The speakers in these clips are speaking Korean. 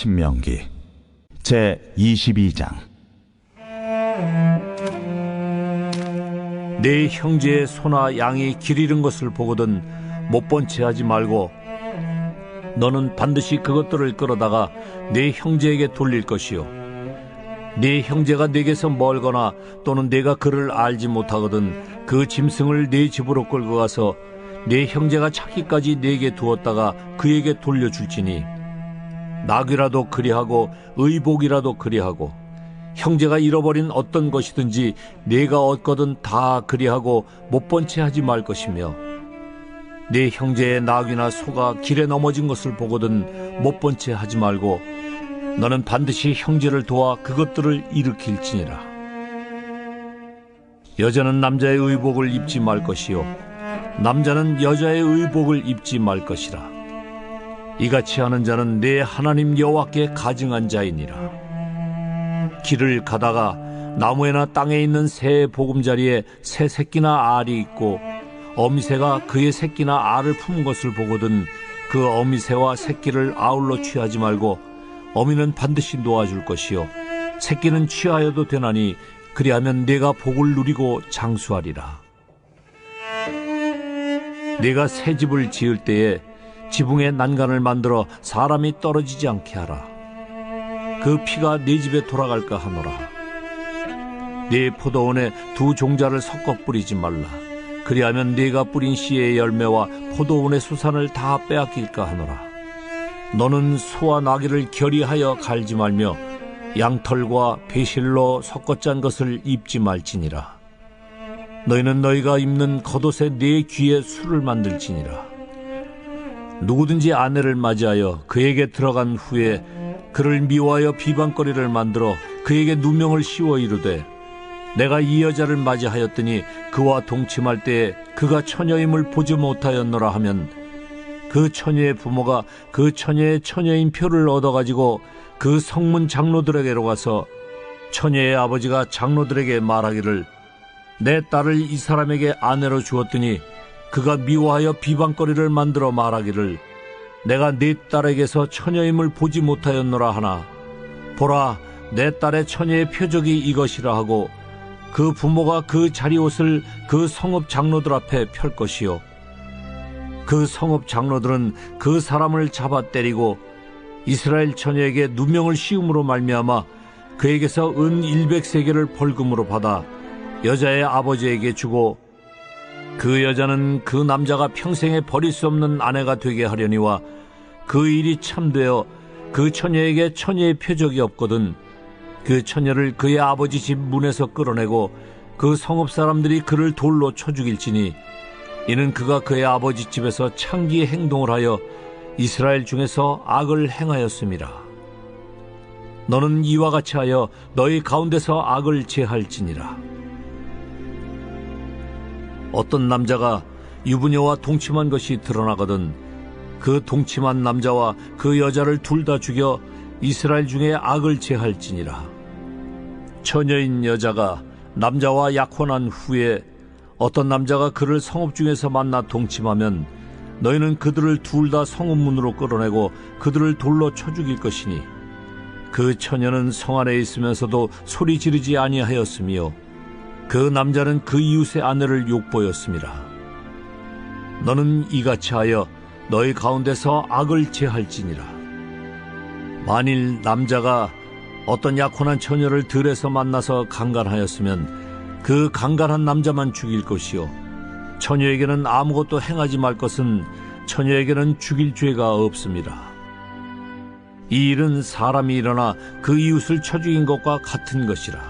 신명기 제 22장. 내 형제의 소나 양이 길 잃은 것을 보거든 못본채 하지 말고 너는 반드시 그것들을 끌어다가 내 형제에게 돌릴 것이요. 네 형제가 내게서 멀거나 또는 내가 그를 알지 못하거든 그 짐승을 네 집으로 끌고 가서 네 형제가 찾기까지 내게 두었다가 그에게 돌려줄지니 낙이라도 그리하고 의복이라도 그리하고 형제가 잃어버린 어떤 것이든지 내가 얻거든 다 그리하고 못 본 채 하지 말 것이며 내 형제의 낙이나 소가 길에 넘어진 것을 보거든 못 본 채 하지 말고 너는 반드시 형제를 도와 그것들을 일으킬지니라. 여자는 남자의 의복을 입지 말 것이요. 남자는 여자의 의복을 입지 말 것이라 이같이 하는 자는 내 하나님 여호와께 가증한 자이니라. 길을 가다가 나무에나 땅에 있는 새 보금자리에 새 새끼나 알이 있고 어미새가 그의 새끼나 알을 품은 것을 보거든 그 어미새와 새끼를 아울러 취하지 말고 어미는 반드시 놓아줄 것이요. 새끼는 취하여도 되나니 그리하면 내가 복을 누리고 장수하리라. 내가 새 집을 지을 때에 지붕에 난간을 만들어 사람이 떨어지지 않게 하라 그 피가 네 집에 돌아갈까 하노라. 네 포도원에 두 종자를 섞어 뿌리지 말라. 그리하면 네가 뿌린 씨의 열매와 포도원의 수산을 다 빼앗길까 하노라. 너는 소와 나귀를 결의하여 갈지 말며 양털과 배실로 섞어 짠 것을 입지 말지니라. 너희는 너희가 입는 겉옷에 네 귀에 술을 만들지니라. 누구든지 아내를 맞이하여 그에게 들어간 후에 그를 미워하여 비방거리를 만들어 그에게 누명을 씌워 이르되 내가 이 여자를 맞이하였더니 그와 동침할 때에 그가 처녀임을 보지 못하였노라 하면 그 처녀의 부모가 그 처녀의 처녀인 표를 얻어가지고 그 성문 장로들에게로 가서 처녀의 아버지가 장로들에게 말하기를 내 딸을 이 사람에게 아내로 주었더니 그가 미워하여 비방거리를 만들어 말하기를 내가 네 딸에게서 처녀임을 보지 못하였노라 하나. 보라 내 딸의 처녀의 표적이 이것이라 하고 그 부모가 그 자리옷을 그 성읍 장로들 앞에 펼 것이요. 그 성읍 장로들은 그 사람을 잡아 때리고 이스라엘 처녀에게 누명을 씌움으로 말미암아 그에게서 은 100세계를 벌금으로 받아 여자의 아버지에게 주고 그 여자는 그 남자가 평생에 버릴 수 없는 아내가 되게 하려니와 그 일이 참되어 그 처녀에게 처녀의 표적이 없거든 그 처녀를 그의 아버지 집 문에서 끌어내고 그 성읍 사람들이 그를 돌로 쳐 죽일지니 이는 그가 그의 아버지 집에서 창기의 행동을 하여 이스라엘 중에서 악을 행하였습니다. 너는 이와 같이 하여 너희 가운데서 악을 제할지니라. 어떤 남자가 유부녀와 동침한 것이 드러나거든 그 동침한 남자와 그 여자를 둘 다 죽여 이스라엘 중에 악을 제할지니라. 처녀인 여자가 남자와 약혼한 후에 어떤 남자가 그를 성읍 중에서 만나 동침하면 너희는 그들을 둘 다 성읍 문으로 끌어내고 그들을 돌로 쳐 죽일 것이니 그 처녀는 성 안에 있으면서도 소리 지르지 아니하였으며 그 남자는 그 이웃의 아내를 욕보였습니다. 너는 이같이 하여 너희 가운데서 악을 제할지니라. 만일 남자가 어떤 약혼한 처녀를 들에서 만나서 강간하였으면 그 강간한 남자만 죽일 것이요. 처녀에게는 아무것도 행하지 말 것은 처녀에게는 죽일 죄가 없습니다. 이 일은 사람이 일어나 그 이웃을 쳐 죽인 것과 같은 것이라.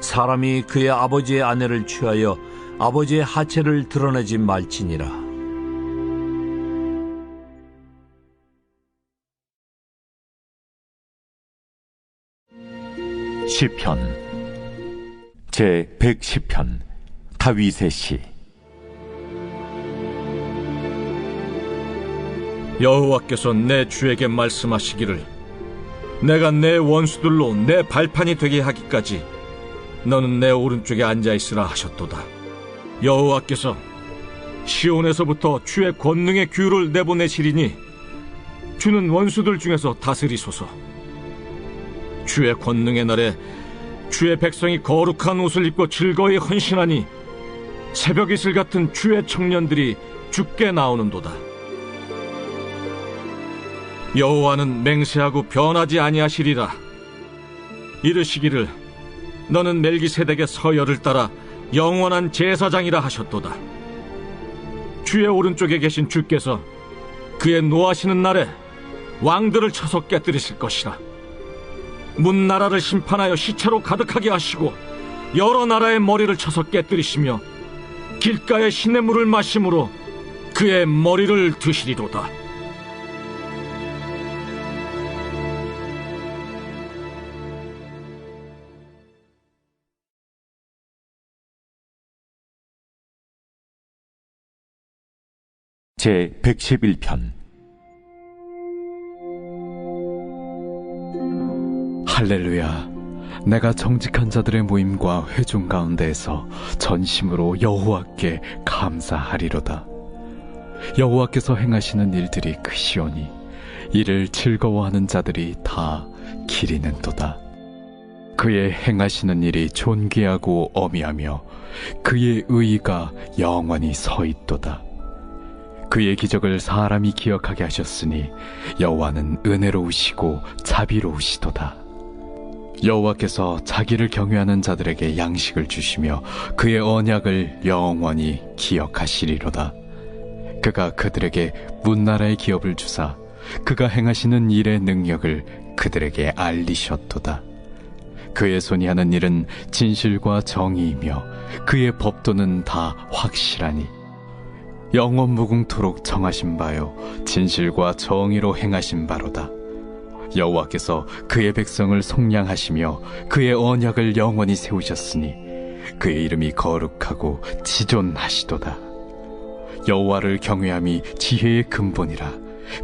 사람이 그의 아버지의 아내를 취하여 아버지의 하체를 드러내지 말지니라. 시편. 제 110편. 다윗의 시. 여호와께서 내 주에게 말씀하시기를 내가 내 원수들로 내 발판이 되게 하기까지 너는 내 오른쪽에 앉아 있으라 하셨도다. 여호와께서 시온에서부터 주의 권능의 규를 내보내시리니 주는 원수들 중에서 다스리소서. 주의 권능의 날에 주의 백성이 거룩한 옷을 입고 즐거이 헌신하니 새벽 이슬 같은 주의 청년들이 죽게 나오는도다. 여호와는 맹세하고 변하지 아니하시리라. 이르시기를 너는 멜기세덱의 서열을 따라 영원한 제사장이라 하셨도다. 주의 오른쪽에 계신 주께서 그의 노하시는 날에 왕들을 쳐서 깨뜨리실 것이라. 문 나라를 심판하여 시체로 가득하게 하시고 여러 나라의 머리를 쳐서 깨뜨리시며 길가의 시냇물을 마심으로 그의 머리를 드시리로다. 제 111편 할렐루야. 내가 정직한 자들의 모임과 회중 가운데에서 전심으로 여호와께 감사하리로다. 여호와께서 행하시는 일들이 크시오니 이를 즐거워하는 자들이 다 기리는도다. 그의 행하시는 일이 존귀하고 어미하며 그의 의가 영원히 서 있도다. 그의 기적을 사람이 기억하게 하셨으니 여호와는 은혜로우시고 자비로우시도다. 여호와께서 자기를 경외하는 자들에게 양식을 주시며 그의 언약을 영원히 기억하시리로다. 그가 그들에게 문나라의 기업을 주사 그가 행하시는 일의 능력을 그들에게 알리셨도다. 그의 손이 하는 일은 진실과 정의이며 그의 법도는 다 확실하니 영원 무궁토록 정하신 바요 진실과 정의로 행하신 바로다. 여호와께서 그의 백성을 속량하시며 그의 언약을 영원히 세우셨으니 그의 이름이 거룩하고 지존하시도다. 여호와를 경외함이 지혜의 근본이라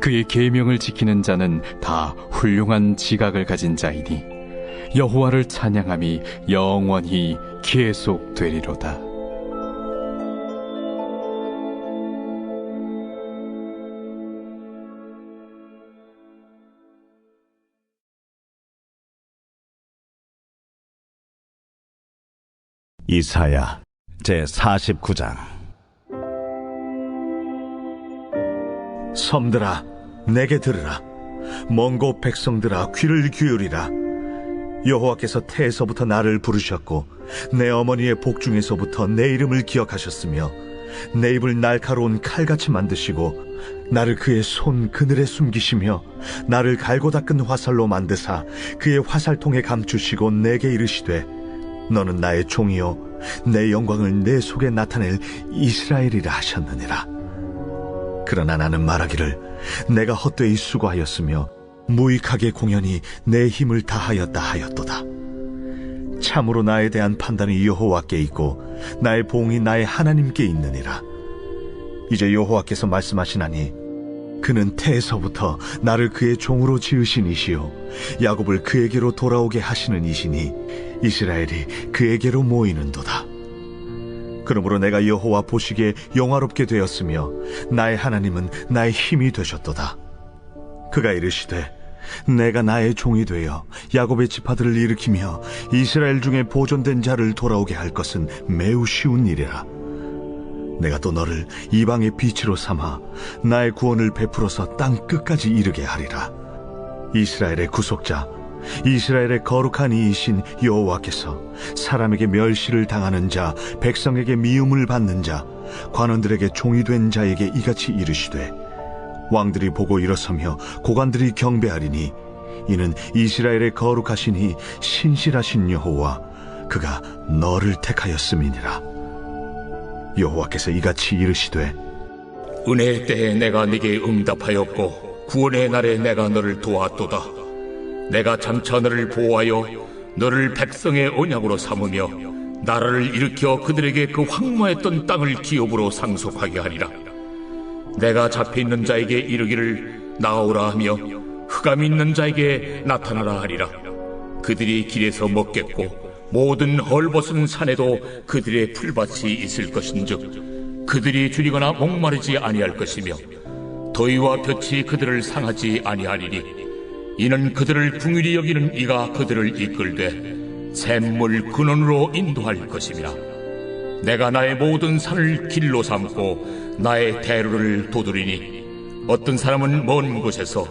그의 계명을 지키는 자는 다 훌륭한 지각을 가진 자이니 여호와를 찬양함이 영원히 계속되리로다. 이사야 제 49장. 섬들아 내게 들으라. 먼 곳 백성들아 귀를 기울이라. 여호와께서 태에서부터 나를 부르셨고 내 어머니의 복중에서부터 내 이름을 기억하셨으며 내 입을 날카로운 칼같이 만드시고 나를 그의 손 그늘에 숨기시며 나를 갈고 닦은 화살로 만드사 그의 화살통에 감추시고 내게 이르시되 너는 나의 종이요 내 영광을 내 속에 나타낼 이스라엘이라 하셨느니라. 그러나 나는 말하기를 내가 헛되이 수고하였으며 무익하게 공연히 내 힘을 다하였다 하였도다. 참으로 나에 대한 판단이 여호와께 있고 나의 보응이 나의 하나님께 있느니라. 이제 여호와께서 말씀하시나니 그는 태에서부터 나를 그의 종으로 지으신 이시요 야곱을 그에게로 돌아오게 하시는 이시니 이스라엘이 그에게로 모이는도다. 그러므로 내가 여호와 보시기에 영화롭게 되었으며 나의 하나님은 나의 힘이 되셨도다. 그가 이르시되 내가 나의 종이 되어 야곱의 지파들을 일으키며 이스라엘 중에 보존된 자를 돌아오게 할 것은 매우 쉬운 일이라. 내가 또 너를 이방의 빛으로 삼아 나의 구원을 베풀어서 땅 끝까지 이르게 하리라. 이스라엘의 구속자, 이스라엘의 거룩한 이이신 여호와께서 사람에게 멸시를 당하는 자, 백성에게 미움을 받는 자, 관원들에게 종이 된 자에게 이같이 이르시되 왕들이 보고 일어서며 고관들이 경배하리니 이는 이스라엘의 거룩하시니 신실하신 여호와 그가 너를 택하였음이니라. 여호와께서 이같이 이르시되 은혜의 때에 내가 네게 응답하였고 구원의 날에 내가 너를 도왔도다. 내가 장차 너를 보호하여 너를 백성의 언약으로 삼으며 나라를 일으켜 그들에게 그 황무했던 땅을 기업으로 상속하게 하리라. 내가 잡혀 있는 자에게 이르기를 나오라 하며 흑암이 있는 자에게 나타나라 하리라. 그들이 길에서 먹겠고 모든 헐벗은 산에도 그들의 풀밭이 있을 것인즉 그들이 줄이거나 목마르지 아니할 것이며 더위와 볕이 그들을 상하지 아니하리니 이는 그들을 궁일이 여기는 이가 그들을 이끌되 샘물 근원으로 인도할 것임이라. 내가 나의 모든 산을 길로 삼고 나의 대로를 도두리니 어떤 사람은 먼 곳에서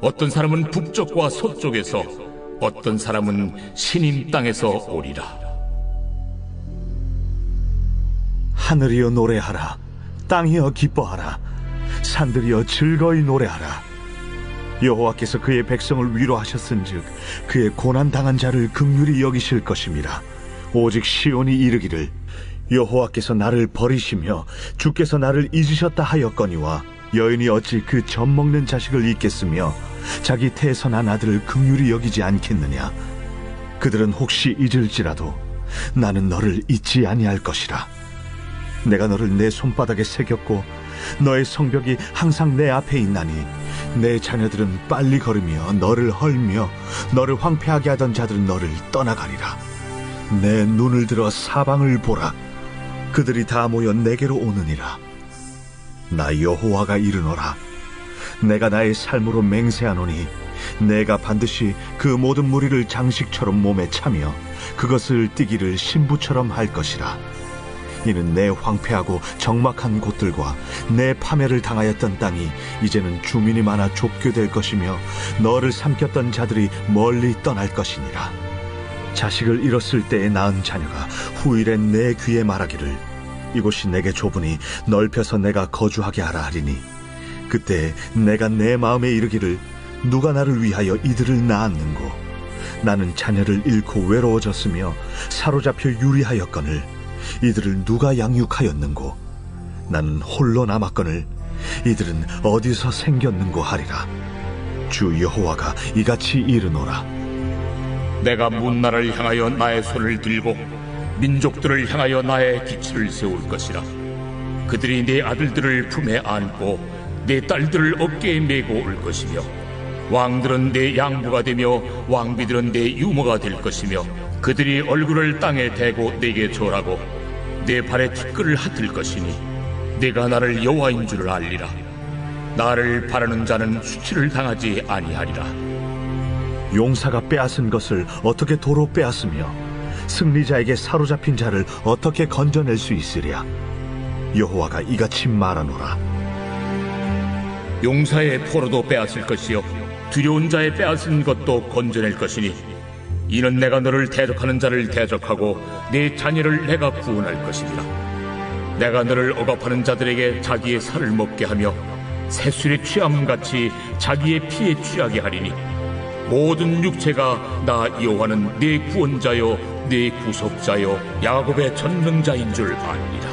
어떤 사람은 북쪽과 서쪽에서 어떤 사람은 신임 땅에서 오리라. 하늘이여 노래하라. 땅이여 기뻐하라. 산들이여 즐거이 노래하라. 여호와께서 그의 백성을 위로하셨은즉 그의 고난 당한 자를 극률히 여기실 것임이라. 오직 시온이 이르기를 여호와께서 나를 버리시며 주께서 나를 잊으셨다 하였거니와 여인이 어찌 그 젖 먹는 자식을 잊겠으며 자기 난 아들을 극률히 여기지 않겠느냐? 그들은 혹시 잊을지라도 나는 너를 잊지 아니할 것이라. 내가 너를 내 손바닥에 새겼고 너의 성벽이 항상 내 앞에 있나니 내 자녀들은 빨리 걸으며 너를 헐며 너를 황폐하게 하던 자들은 너를 떠나가리라. 내 눈을 들어 사방을 보라. 그들이 다 모여 내게로 오느니라. 나 여호와가 이르노라 내가 나의 삶으로 맹세하노니 내가 반드시 그 모든 무리를 장식처럼 몸에 차며 그것을 띠기를 신부처럼 할 것이라 이는 내 황폐하고 적막한 곳들과 내 파멸을 당하였던 땅이 이제는 주민이 많아 좁게 될 것이며 너를 삼켰던 자들이 멀리 떠날 것이니라. 자식을 잃었을 때에 낳은 자녀가 후일에 내 귀에 말하기를 이곳이 내게 좁으니 넓혀서 내가 거주하게 하라 하리니 그때 내가 내 마음에 이르기를 누가 나를 위하여 이들을 낳았는고? 나는 자녀를 잃고 외로워졌으며 사로잡혀 유리하였거늘 이들을 누가 양육하였는고? 나는 홀로 남았거늘 이들은 어디서 생겼는고 하리라? 주 여호와가 이같이 이르노라. 내가 문나라를 향하여 나의 손을 들고 민족들을 향하여 나의 기치를 세울 것이라. 그들이 내 아들들을 품에 안고 내 딸들을 어깨에 메고 올 것이며 왕들은 내 양부가 되며 왕비들은 내 유모가 될 것이며 그들이 얼굴을 땅에 대고 내게 절하고 내 발에 티끌을 핫을 것이니 내가 나를 여호와인 줄을 알리라. 나를 바라는 자는 수치를 당하지 아니하리라. 용사가 빼앗은 것을 어떻게 도로 빼앗으며 승리자에게 사로잡힌 자를 어떻게 건져낼 수 있으랴? 여호와가 이같이 말하노라 용사의 포로도 빼앗을 것이요 두려운 자의 빼앗은 것도 건져낼 것이니 이는 내가 너를 대적하는 자를 대적하고 네 자녀를 내가 구원할 것이니라 내가 너를 억압하는 자들에게 자기의 살을 먹게 하며 새술의 취함같이 자기의 피에 취하게 하리니 모든 육체가 나 여호와는 네 구원자요 네 구속자요 야곱의 전능자인 줄 아니라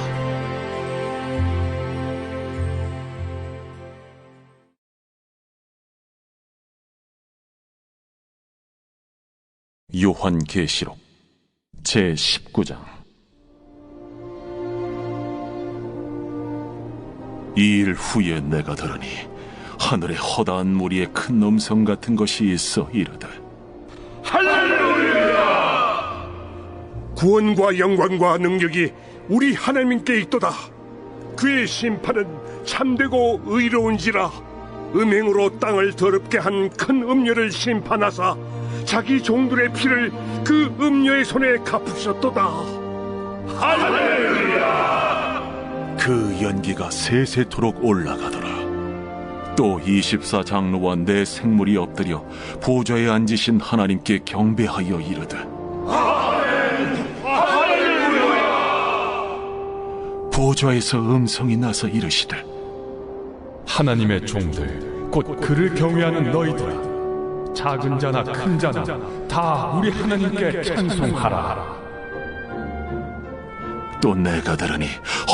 요한계시록 제 19장 이 일 후에 내가 들으니 하늘에 허다한 무리의 큰 음성 같은 것이 있어 이르되 구원과 영광과 능력이 우리 하나님께 있도다. 그의 심판은 참되고 의로운지라 음행으로 땅을 더럽게 한 큰 음녀를 심판하사 자기 종들의 피를 그 음녀의 손에 갚으셨도다. 그 연기가 세세토록 올라가더라. 또 24장로와 내 생물이 엎드려 보좌에 앉으신 하나님께 경배하여 이르되 보좌에서 음성이 나서 이르시되 하나님의 종들 곧 그를 경외하는 너희들아 작은 자나 큰 자나 다 우리 하나님께 찬송하라. 또 내가 들으니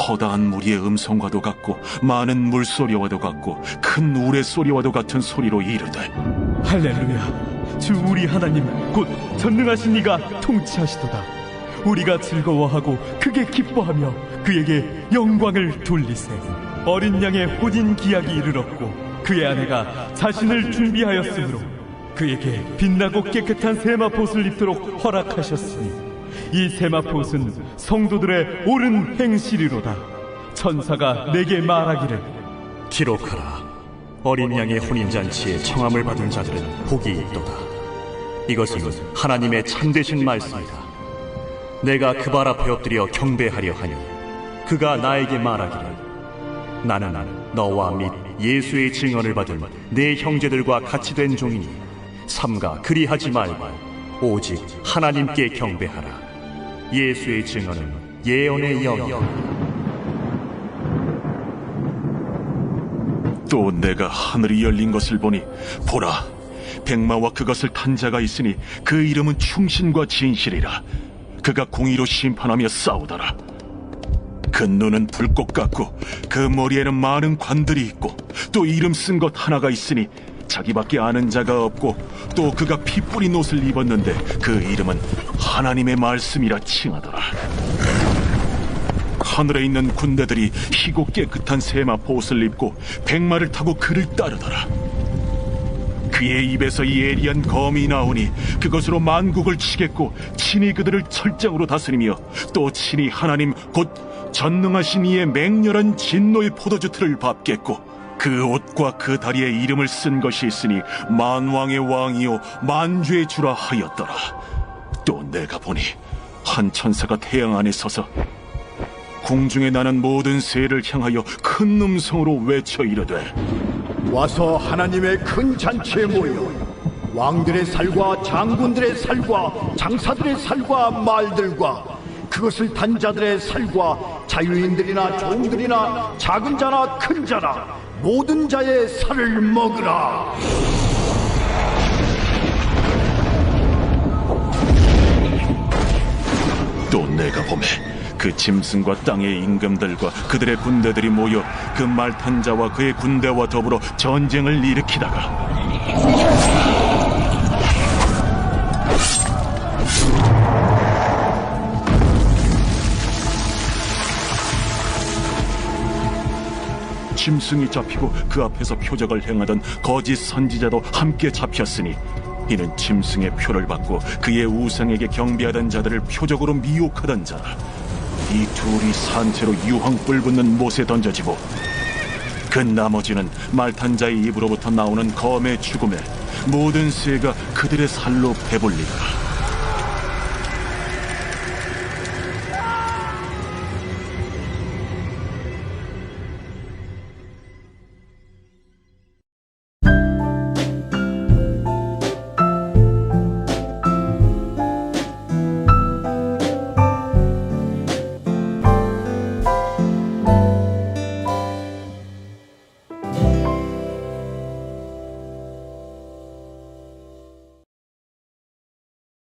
허다한 무리의 음성과도 같고 많은 물소리와도 같고 큰 우레 소리와도 같은 소리로 이르되 할렐루야. 주 우리 하나님 곧 전능하신 이가 통치하시도다. 우리가 즐거워하고 크게 기뻐하며 그에게 영광을 돌리세. 어린 양의 혼인 기약이 이르렀고 그의 아내가 자신을 준비하였으므로 그에게 빛나고 깨끗한 세마포옷을 입도록 허락하셨으니 이 세마포옷은 성도들의 옳은 행실이로다 천사가 내게 말하기를 기록하라. 어린 양의 혼인잔치에 청함을 받은 자들은 복이 있도다. 이것은 하나님의 참되신 말씀이다. 내가 그 발 앞에 엎드려 경배하려 하니 그가 나에게 말하기를 나는 너와 및 예수의 증언을 받은 내 형제들과 같이 된 종이니 삼가 그리하지 말고 오직 하나님께 경배하라. 예수의 증언은 예언의 영이다. 또 내가 하늘이 열린 것을 보니 보라 백마와 그것을 탄 자가 있으니 그 이름은 충신과 진실이라 그가 공의로 심판하며 싸우더라 그 눈은 불꽃 같고 그 머리에는 많은 관들이 있고 또 이름 쓴 것 하나가 있으니 자기밖에 아는 자가 없고 또 그가 피 뿌린 옷을 입었는데 그 이름은 하나님의 말씀이라 칭하더라 하늘에 있는 군대들이 희고 깨끗한 세마포 옷을 입고 백마를 타고 그를 따르더라. 그의 입에서 예리한 검이 나오니 그것으로 만국을 치겠고 친히 그들을 철장으로 다스리며 또 친히 하나님 곧 전능하신 이의 맹렬한 진노의 포도주 틀을 밟겠고 그 옷과 그 다리에 이름을 쓴 것이 있으니 만왕의 왕이요 만주의 주라 하였더라. 또 내가 보니 한 천사가 태양 안에 서서 궁중에 나는 모든 새를 향하여 큰 음성으로 외쳐 이르되 와서 하나님의 큰 잔치에 모여 왕들의 살과 장군들의 살과 장사들의 살과 말들과 그것을 단 자들의 살과 자유인들이나 종들이나 작은 자나 큰 자나 모든 자의 살을 먹으라. 또 내가 보매 그 짐승과 땅의 임금들과 그들의 군대들이 모여 그 말탄 자와 그의 군대와 더불어 전쟁을 일으키다가 짐승이 잡히고 그 앞에서 표적을 행하던 거짓 선지자도 함께 잡혔으니 이는 짐승의 표를 받고 그의 우상에게 경배하던 자들을 표적으로 미혹하던 자라. 이 둘이 산채로 유황불 붙는 못에 던져지고 그 나머지는 말탄 자의 입으로부터 나오는 검의 죽음에 모든 새가 그들의 살로 배불리라